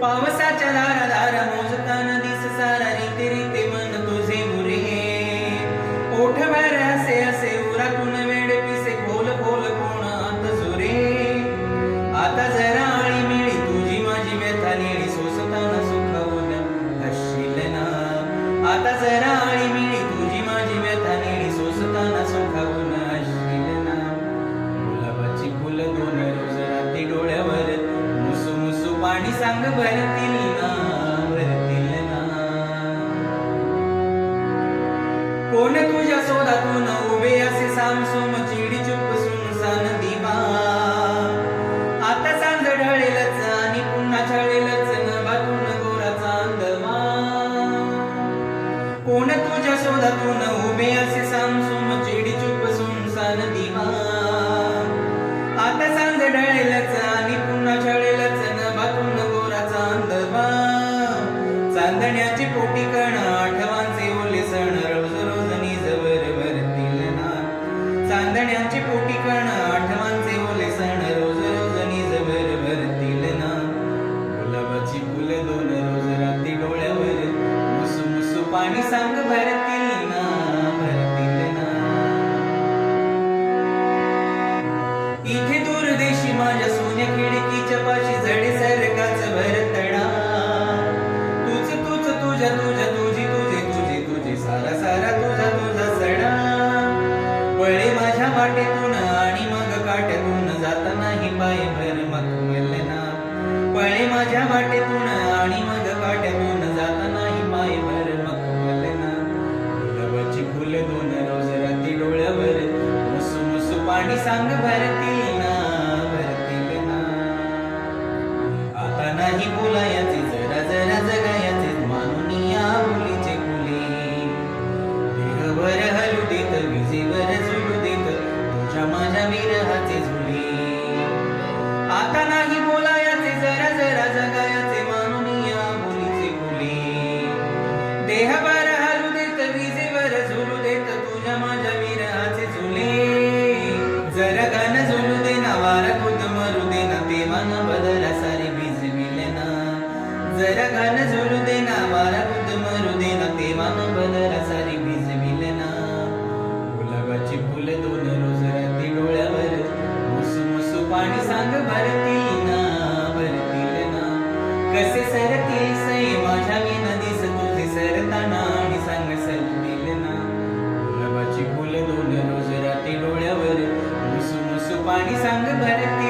पावसाच्या धारा धारा मोजताना दिस सारा रीते रीते मन तुझे मुरे ओठ बर असे असे उरातून वेड पिसे खोल खोल कोण आत झुरे आता जरा आळी मिळी तुझी माझी व्यथा निळी सोसताना सुखावून हसशील ना आता जरा आळी मिळी तुझी माझी व्यथा निळी सोसताना सुखावून. पाणी सांग भरतील ना भरतील ना कोण तुझ्या शोधातून उभे असे सामसोम चिडी चुप सुनसान दिवा. आता सांज ढळेलच आणि पुन्हा छळेलच नभातून गोरा चांदवा. कोण तुझ्या शोधातून उभे असे गोराचा चांदण्याची पोटी कण आठवांचे ओले सण रोज रोज निजवर भरतील ना. चांदण्याची पोटी कण आठवांचे ओले सण रोज रोज निजवर भरतील ना. गुलाबाची फुले दोन रोज रात्री डोळ्यावर मुसू मुसू पाणी सांग वाटेतून आणि मग काट्यातून जाता नाही पाय भर मखमलना पळे माझ्या वाटेतून आणि मग काट्यातून जाता नाही पाय भर मखमलना गुलाबाची फुले दोन रोज राती डोळ्यावर मुसू मुसू पाणी सांग भरती. तुझ्या रांग भरतील ना भरतील ना. कसे सरतील सई माझ्या मी विनदीस तुझे सरताना आणि सांग सरतील ना. गुलाबाची फुलं दोन रोज राती डोळ्यावर मुसू मुसू पाणी सांग भरतील